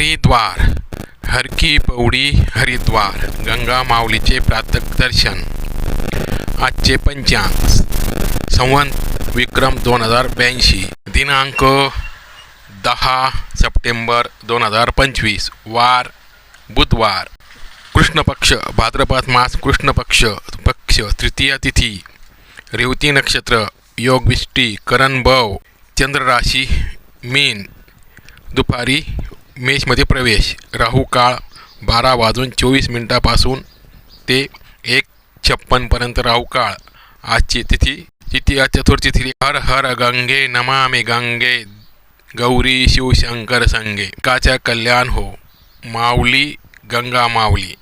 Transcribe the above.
हरिद्वार हर की पौडी हरिद्वार गंगा माऊलीचे प्रातक दर्शन. आजचे पंचांग. संवंत विक्रम दोन हजार ब्याऐंशी दिनांक दहा सप्टेंबर दोन हजार पंचवीस वार बुधवार. कृष्णपक्ष भाद्रपद मास कृष्णपक्ष पक्ष तृतीय तिथी. रेवती नक्षत्र योग विष्टी करण भव मीन. दुपारी मेषमध्ये प्रवेश. राहू काळ बारा वाजून चोवीस मिनिटापासून ते एक छप्पनपर्यंत राहू काळ. आजची तिथी तिथी चतुर्थी तिथी. हर हर गंगे नमामि गंगे गौरी शिवशंकर संगे. काच्या कल्याण हो. माऊली गंगा माऊली.